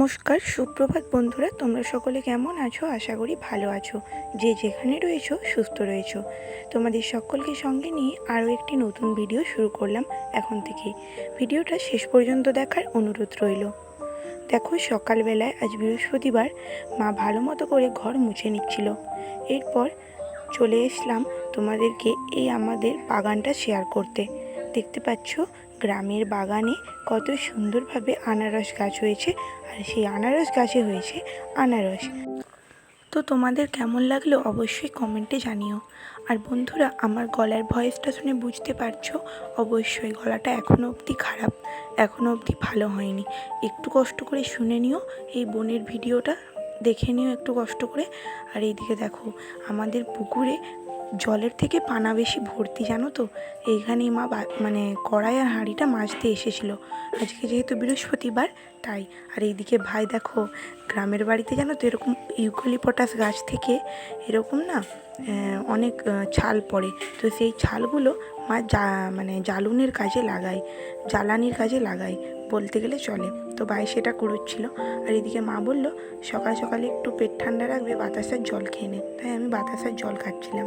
নমস্কার, সুপ্রভাত বন্ধুরা, তোমরা সকলে কেমন আছো? আশা করি ভালো আছো। যে যেখানে রয়েছো, সুস্থ রয়েছো। তোমাদের সকলকে সঙ্গে নিয়ে আরও একটি নতুন ভিডিও শুরু করলাম এখন থেকে। ভিডিওটা শেষ পর্যন্ত দেখার অনুরোধ রইল। দেখো, সকালবেলায় আজ বৃহস্পতিবার মা ভালো মতো করে ঘর মুছে নিচ্ছিল। এরপর চলে এসলাম তোমাদেরকে এই আমাদের বাগানটা শেয়ার করতে। দেখতে পাচ্ছ, গ্রামের বাগানে কত সুন্দরভাবে আনারস গাছ হয়েছে। আর সেই আনারস গাছে হয়েছে আনারস। তো তোমাদের কেমন লাগল অবশ্যই কমেন্টে জানিও। আর বন্ধুরা, আমার গলার ভয়েসটা শুনে বুঝতে পারছ, অবশ্যই গলাটা এখনও অবধি খারাপ এখনও অবধি ভালো হয়নি। একটু কষ্ট করে শুনে নিও, এই বোনের ভিডিওটা, দেখে নিও একটু কষ্ট করে। আর এইদিকে দেখো, আমাদের পুকুরে জলের থেকে পানা বেশি ভর্তি, জানো তো? এইখানেই মা মানে কড়াই আর হাঁড়িটা মাজতে এসেছিল। আজকে যেহেতু বৃহস্পতিবার, তাই। আর এইদিকে ভাই দেখো, গ্রামের বাড়িতে জানো তো এরকম ইউক্যালিপটাস গাছ থেকে এরকম না অনেক ছাল পড়ে। তো সেই ছালগুলো মা যা মানে জ্বালুনের কাজে লাগায়, জ্বালানির কাজে লাগায়, বলতে গেলে চলে। তো ভাই সেটা কুড়োচ্ছিল আর এদিকে মা বলল, সকাল সকালে একটু পেট ঠান্ডা রাখবে, বাতাসার জল খেয়ে নে। তাই আমি বাতাসার জল খাচ্ছিলাম।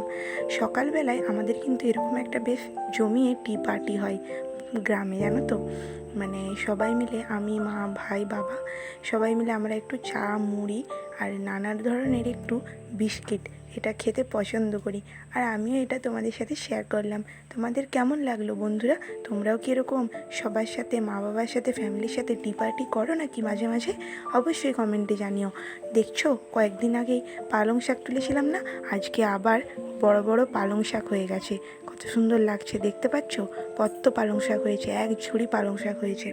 সকালবেলায় আমাদের কিন্তু এরকম একটা বেশ জমিয়ে টি পার্টি হয় গ্রামে, জানো তো? মানে সবাই মিলে, আমি, মা, ভাই, বাবা, সবাই মিলে আমরা একটু চা, মুড়ি আর নানা ধরনের একটু বিস্কিট এটা খেতে পছন্দ করি। আর আমিও এটা তোমাদের সাথে শেয়ার করলাম। তোমাদের কেমন লাগল বন্ধুরা? তোমরাও কি এরকম সবার সাথে মা বাবার সাথে ফ্যামিলির সাথে টি পার্টি করো নাকি মাঝে মাঝে? অবশ্যই কমেন্টে জানিও। দেখছ, কয়েকদিন আগেই পালং শাক তুলেছিলাম না? আজকে আবার বড় বড় পালং শাক হয়ে গেছে। কত সুন্দর লাগছে, দেখতে পাচ্ছো? কত পালং শাক হয়েছে, এক ঝুড়ি পালং শাক হয়েছে।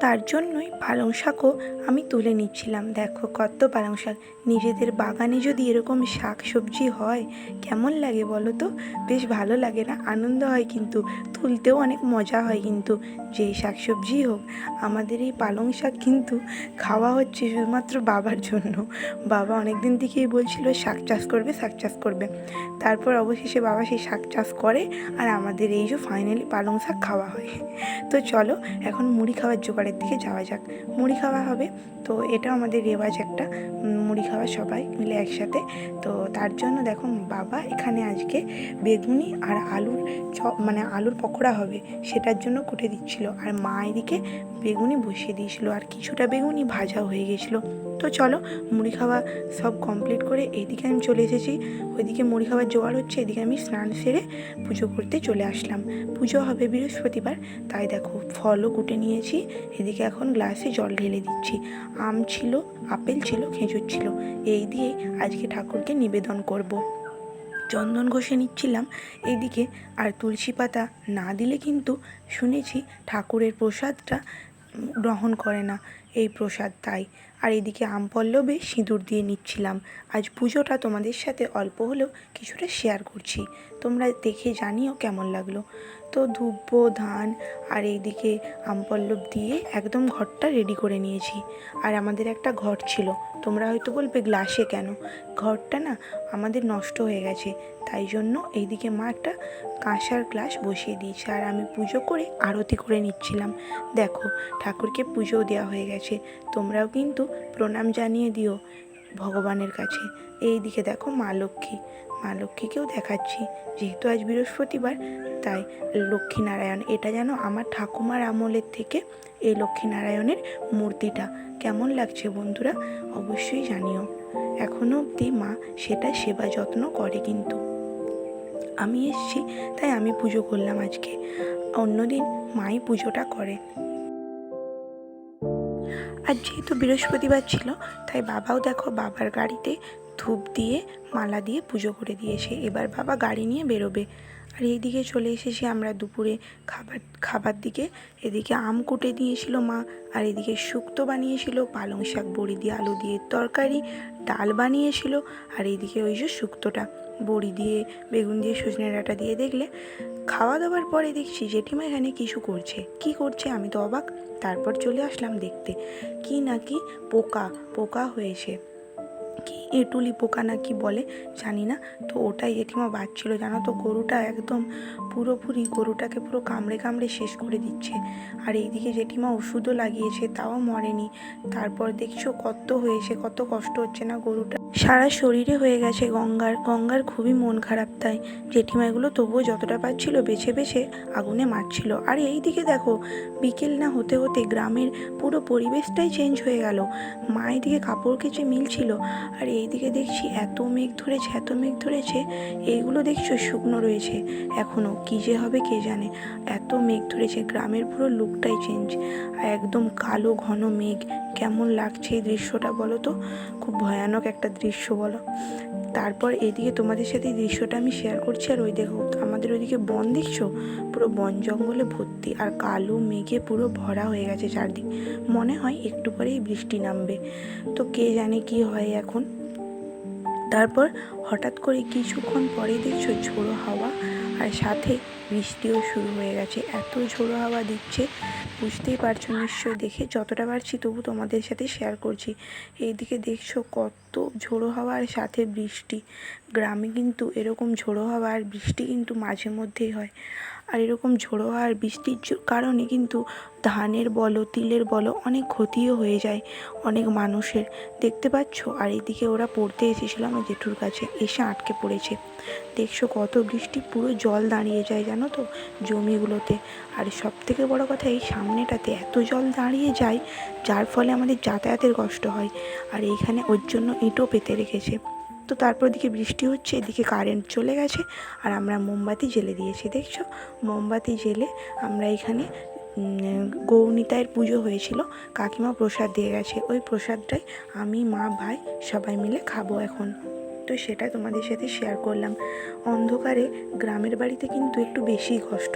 তার জন্যই পালং শাকও আমি তুলে নিচ্ছিলাম। দেখো কত পালং শাক। নিজেদের বাগানে যদি এরকম শাক সবজি হয়, কেমন লাগে বলো তো? বেশ ভালো লাগে না, আনন্দ হয় কিন্তু, তুলতেও অনেক মজা হয় কিন্তু। যে শাক সবজি হোক, আমাদের এই পালং শাক কিন্তু খাওয়া হচ্ছে শুধুমাত্র বাবার জন্য। বাবা অনেক দিন থেকেই বলছিল, শাক চাষ করবে, শাক চাষ করবে। তারপর অবশেষে বাবা সেই শাক চাষ করে, আর আমাদের এই যে ফাইনালি পালং শাক খাওয়া হয়। তো চলো, এখন মুড়ি খাওয়ার জোগাড়ের দিকে যাওয়া যাক। মুড়ি খাওয়া হবে। তো এটা আমাদের রেওয়াজ একটা। মুড়ি খাওয়া সবাই মিলে একসাথে। তো তার জন্য দেখো বাবা এখানে আজকে বেগুনি আর আলুর চ মানে আলুর পকোড়া হবে সেটার জন্য কুটে দিচ্ছিল। আর মা এদিকে বেগুনি বসিয়ে দিয়েছিল। আর কিছুটা বেগুনি ভাজা হয়ে গেছিল। তো চলো মুড়ি খাওয়া সব কমপ্লিট করে এইদিকে আমি চলে এসেছি। ওইদিকে মুড়ি খাওয়ার জোগাড় হচ্ছে, এদিকে আমি স্নান সেরে পুজো করতে চলে আসলাম। পুজো হবে বৃহস্পতিবার, তাই দেখো ফলও কুটে নিয়েছি। এদিকে এখন গ্লাসে জল ঢেলে দিচ্ছি। আম ছিল, আপেল ছিল, খেজুর ছিল। এই দিয়ে আজকে ঠাকুরকে নিবেদন করব। চন্দন ঘষে নিচ্ছিলাম। এইদিকে আর তুলসী পাতা না দিলে কিন্তু শুনেছি ঠাকুরের প্রসাদটা গ্রহণ করে না। এই প্রসাদ তাই আর এদিকে আম পল্লবে সিঁদুর দিয়ে নিচ্ছিলাম। আজ পুজোটা তোমাদের সাথে অল্প হলেও কিছুটা শেয়ার করছি। তোমরা দেখে জানিও কেমন লাগল। তো ধূপ ধান আর এইদিকে আম পল্লব দিয়ে একদম ঘরটা রেডি করে নিয়েছি। আর আমাদের একটা ঘর ছিল। তোমরা হয়তো বলবে, গ্লাসে কেন? ঘরটা না আমাদের নষ্ট হয়ে গেছে। তাই জন্য এইদিকে মা একটা কাঁসার গ্লাস বসিয়ে দিয়েছে। আর আমি পুজো করে আরতি করে নিচ্ছিলাম। দেখো, ঠাকুরকে পুজো দেওয়া হয়ে গেছে। তোমরাও কিন্তু প্রণাম জানিয়ে দিও ভগবানের কাছে। এই দিকে দেখো মা লক্ষ্মী। মা লক্ষ্মীকেও দেখাচ্ছি। যেহেতু আজ বৃহস্পতিবার, তাই লক্ষ্মীনারায়ণ, এটা যেন আমার ঠাকুমার আমলের থেকে এই লক্ষ্মীনারায়ণের মূর্তিটা। কেমন লাগছে বন্ধুরা? অবশ্যই জানিও। এখনও অবধি মা সেটা সেবা যত্ন করে কিন্তু। আমি এসছি, তাই আমি পুজো করলাম আজকে। অন্যদিন মাই পুজোটা করে। আর যেহেতু বৃহস্পতিবার ছিল, তাই বাবাও দেখো বাবার গাড়িতে ধূপ দিয়ে, মালা দিয়ে পুজো করে দিয়েছে এবার বাবা গাড়ি নিয়ে বেরোবে। আর এইদিকে চলে এসেছি আমরা দুপুরে খাবার খাবার দিকে। এদিকে আম কুটে দিয়েছিল মা, আর এদিকে শুক্তো বানিয়েছিল, পালং শাক, বড়ি দিয়ে আলু দিয়ে তরকারি, ডাল বানিয়েছিল, আর এইদিকে ওই যে শুক্তোটা। বড়ি দিয়ে, বেগুন দিয়ে সজনে ডাঁটা দিয়ে দেখলে খাওয়া দাওয়ার পরে দেখছি জেঠিমা এখানে কিছু করছে। কি করছে আমি তো অবাক। তারপর চলে আসলাম দেখতে। কি নাকি পোকা পোকা হয়েছে। কি এঁটুলি পোকা না কি বলে, জানি না। তো ওটাই জেঠিমা বাজছিল জানো তো? গরুটা একদম পুরোপুরি গরুটাকে পুরো কামড়ে কামড়ে শেষ করে দিচ্ছে। আর এইদিকে জেঠিমা ওষুধও লাগিয়েছে, তাও মরেনি। তারপর দেখছ কত হয়েছে, কত কষ্ট হচ্ছে না গরুটা। সারা শরীরে হয়ে গেছে গঙ্গার। গঙ্গার খুবই মন খারাপ তাই। জেঠিমাইগুলো তবুও যতটা পাচ্ছিল বেছে বেছে আগুনে মারছিল। আর এই দিকে দেখো, বিকেল না হতে হতে গ্রামের পুরো পরিবেশটাই চেঞ্জ হয়ে গেল। মা এদিকে কাপড় কেচে মিলছিল, আর এই দিকে দেখছি এত মেঘ ধরেছে, এত মেঘ ধরেছে, এইগুলো দেখছ শুকনো রয়েছে। এখনও কী যে হবে কে জানে? এত মেঘ ধরেছে, গ্রামের পুরো লুকটাই চেঞ্জ আর একদম কালো ঘন মেঘ কেমন লাগছে এই দৃশ্যটা বলো তো? খুব ভয়ানক একটা দৃশ্য বলো। তারপর এদিকে তোমাদের সাথে এই দৃশ্যটা আমি শেয়ার করছি, আর ওই দেখো আমাদের ওইদিকে বন দেখছ? পুরো বন জঙ্গলে ভর্তি, আর কালো মেঘে পুরো ভরা হয়ে গেছে চারদিক। মনে হয় একটু পরেই বৃষ্টি নামবে। তো কে জানে কি হয় এখন? তারপর হঠাৎ করে কিছুক্ষণ পরেই দেখছ ঝোড়ো হাওয়া, আর সাথে বৃষ্টিও শুরু হয়ে গেছে। এত ঝোড়ো হাওয়া দিচ্ছে বুঝতেই পারছ নিশ্চয়ই দেখে যতটা পারছি তবু তোমাদের সাথে শেয়ার করছি। এইদিকে দেখছ কত ঝোড়ো হাওয়ার সাথে বৃষ্টি। গ্রামে কিন্তু এরকম ঝোড়ো হাওয়া আর বৃষ্টি কিন্তু মাঝে মধ্যেই হয়। আর এরকম ঝোড়ো আর বৃষ্টির কারণে কিন্তু ধানের বলো, তিলের বলো অনেক ক্ষতিও হয়ে যায় অনেক মানুষের। দেখতে পাচ্ছ? আর এইদিকে ওরা পড়তে এসেছিল আমার জেঠুর কাছে, এসে আটকে পড়েছে। দেখছ কত বৃষ্টি? পুরো জল দাঁড়িয়ে যায় জানো তো জমিগুলোতে। আর সব থেকে বড় কথা এই সামনেটাতে এত জল দাঁড়িয়ে যায়, যার ফলে আমাদের যাতায়াতের কষ্ট হয়। আর এইখানে ওর জন্য ইঁটও পেতে রেখেছে। তো তারপর দিকে বৃষ্টি হচ্ছে, এদিকে কারেন্ট চলে গেছে, আর আমরা মোমবাতি জেলে দিয়েছি, দেখছ? মোমবাতি জেলে আমরা এখানে গৌনিতায়ের পুজো হয়েছিল, কাকিমা প্রসাদ দিয়ে গেছে, ওই প্রসাদটাই আমি, মা, ভাই সবাই মিলে খাব এখন। তো সেটা তোমাদের সাথে শেয়ার করলাম। অন্ধকারে গ্রামের বাড়িতে কিন্তু একটু বেশি কষ্ট।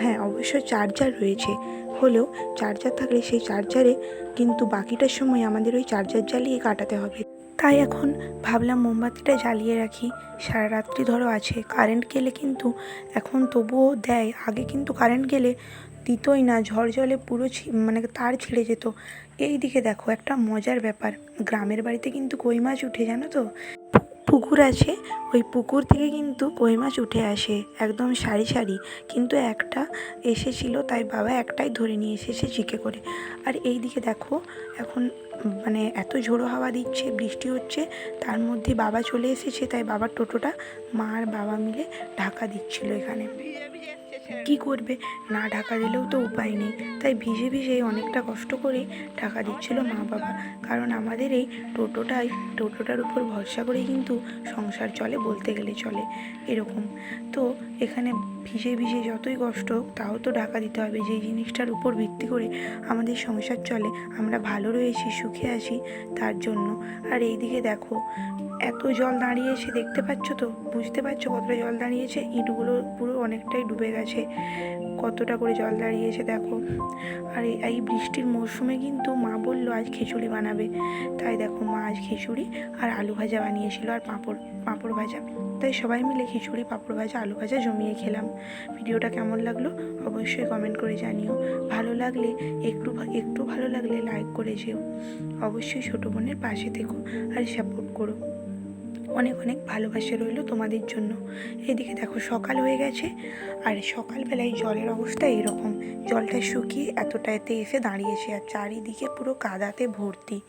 হ্যাঁ অবশ্য চার্জার রয়েছে, হলেও চার্জার থাকলে সেই চার্জারে কিন্তু বাকিটার সময় আমাদের ওই চার্জার জ্বালিয়ে কাটাতে হবে। তাই এখন ভাবলাম মোমবাতিটা জ্বালিয়ে রাখি। সারা রাত্রি ধরো আছে কারেন্ট গেলে কিন্তু এখন তবুও দেয়, আগে কিন্তু কারেন্ট গেলে দিতই না, ঝড় জলে পুরো মানে তার ছিঁড়ে যেত। এই দিকে দেখো, একটা মজার ব্যাপার, গ্রামের বাড়িতে কিন্তু কই মাছ উঠে জানো তো? পুকুর আছে, ওই পুকুর থেকে কিন্তু কই মাছ উঠে আসে, একদম সারি সারি। কিন্তু একটা এসেছিল, তাই বাবা একটাই ধরে নিয়ে এসেছে জিকে করে। আর এই দিকে দেখো, এখন মানে এত ঝোড়ো হাওয়া দিচ্ছে, বৃষ্টি হচ্ছে, তার মধ্যে বাবা চলে এসেছে, তাই বাবার টোটোটা মা আর বাবা মিলে ঢাকা দিচ্ছিল এখানে। কি করবে? না ঢাকা দিলেও তো উপায় নেই। তাই ভিজে ভিজে অনেকটা কষ্ট করে ঢাকা দিচ্ছিল মা বাবা। কারণ আমাদের এই টোটোটাই, টোটোটার উপর ভরসা করেই কিন্তু সংসার চলে বলতে গেলে চলে এরকম। তো এখানে ভিজে ভিজে যতই কষ্ট হোক, তাও তো ঢাকা দিতে হবে। যেই জিনিসটার উপর ভিত্তি করে আমাদের সংসার চলে, আমরা ভালো রয়েছি, সুখে আছি তার জন্য। আর এই দিকে দেখো, এত জল দাঁড়িয়েছে, দেখতে পাচ্ছ তো? বুঝতে পারছ কতটা জল দাঁড়িয়েছে? ইটগুলো পুরো অনেকটাই ডুবে গেছে। কতটা করে জল দাঁড়িয়েছে দেখো। আর এই- এই বৃষ্টির মরশুমে কিন্তু মা বলল আজ খিচুড়ি বানাবে। তাই দেখো মা আজ খিচুড়ি আর আলু ভাজা বানিয়েছিল আর পাঁপড় পাঁপড় ভাজা। তাই সবাই মিলে খিচুড়ি, পাঁপড় ভাজা, আলু ভাজা জমিয়ে খেলাম। ভিডিওটা কেমন লাগল অবশ্যই কমেন্ট করে জানিও। ভালো লাগলে একটু একটু ভালো লাগলে লাইক করে যেও। অবশ্যই ছোটো বোনের পাশে থেকো আর সাপোর্ট করো। অনেক অনেক ভালোবাসা রইল তোমাদের জন্য। এদিকে দেখো সকাল হয়ে গেছে আর সকালবেলায় জলের অবস্থা এরকম। জলটা শুকিয়ে এতটাতে এসে দাঁড়িয়েছে আর চারিদিকে পুরো কাদাতে ভর্তি।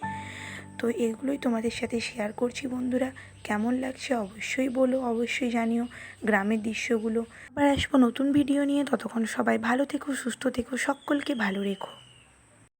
তো এগুলোই তোমাদের সাথে শেয়ার করছি বন্ধুরা। কেমন লাগছে অবশ্যই বলো, অবশ্যই জানিও গ্রামের দৃশ্যগুলো। আবার আসব নতুন ভিডিও নিয়ে। ততক্ষণ সবাই ভালো থেকো, সুস্থ থেকো, সকলকে ভালো রেখো।